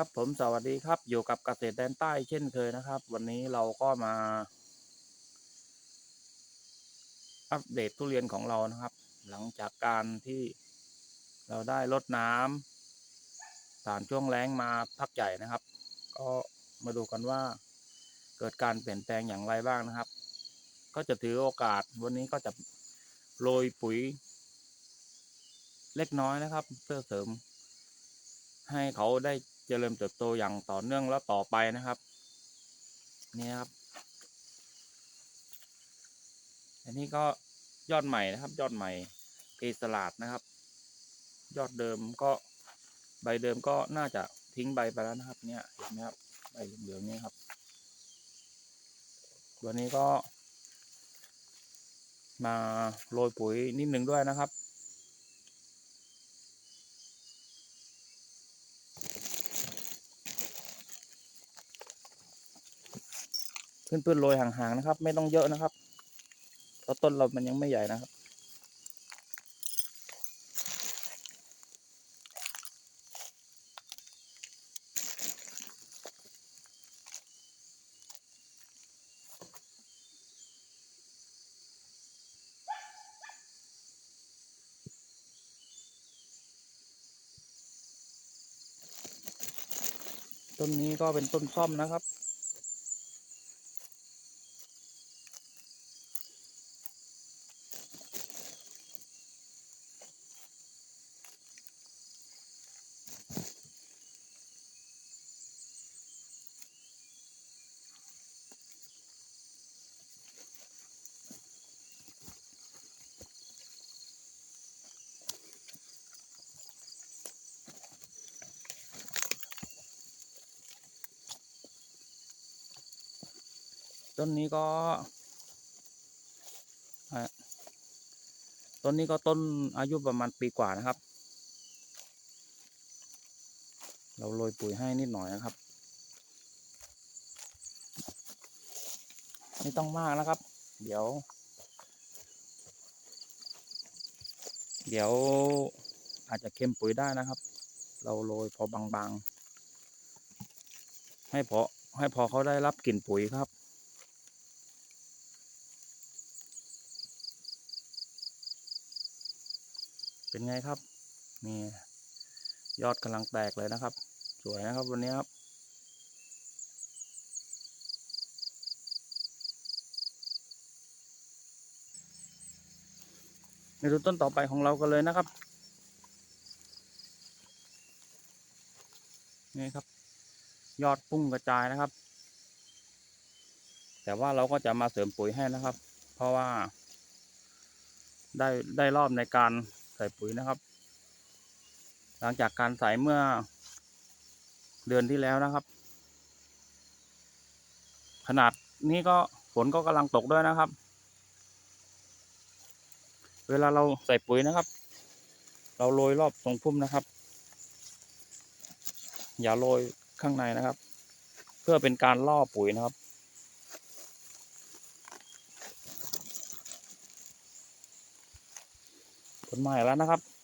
ครับผมสวัสดีครับอยู่กับเกษตรแดนใต้เช่นเคยนะครับ วันนี้เราก็มา อัปเดตทุเรียนของเรานะครับ หลังจากการที่เราได้ลดน้ำผ่านช่วงแล้งมาพักใหญ่นะครับ ก็มาดูกันว่าเกิดการเปลี่ยนแปลงอย่างไรบ้างนะครับ ก็จะถือโอกาสวันนี้ก็จะโรยปุ๋ย เล็กน้อยนะครับ เพื่อเสริมให้เขาได้ เจริญเติบโตอย่างต่อเนื่องและต่อไปนะครับ นี่ครับ อันนี้ก็ยอดใหม่นะครับ ยอดใหม่เกสลาดนะครับ ยอดเดิมก็ใบเดิมก็น่าจะทิ้งใบไปแล้วนะครับ เนี่ยเห็นไหมครับใบเหลืองๆนี้ครับวันนี้ก็มาโรยปุ๋ยนิดนึงด้วยนะครับ เพื่อนๆโรยห่างๆนะครับ ไม่ต้องเยอะนะครับเพราะต้นเรามันยังไม่ใหญ่นะครับต้นนี้ก็เป็นต้นซ่อมนะครับ ต้นนี้ก็ต้นนี้ก็ต้นอายุประมาณปีกว่านะครับ เราโรยปุ๋ยให้นิดหน่อยนะครับ ไม่ต้องมากนะครับ เดี๋ยว เดี๋ยวอาจจะเค็มปุ๋ยได้นะครับ เราโรยพอบางๆ ให้พอให้พอเขาได้รับกลิ่นปุ๋ยครับ เป็นไงครับนี่ยอดกำลังแตกเลยนะครับ สวยนะครับวันนี้ครับไปดูต้นต่อไปของเรากันเลยนะครับ นี่ครับ ยอดพุ่งกระจายนะครับ แต่ว่าเราก็จะมาเสริมปุ๋ยให้นะครับ เพราะว่า ได้ได้รอบในการ ใส่ปุ๋ยนะครับ หลังจากการใส่เมื่อเดือนที่แล้วนะครับ ขนาดนี้ก็ฝนก็กำลังตกด้วยนะครับ เวลาเราใส่ปุ๋ยนะครับ เราโรยรอบตรงพุ่มนะครับ อย่าโรยข้างในนะครับ เพื่อเป็นการล่อปุ๋ยนะครับ ผลใหม่แล้วนะครับ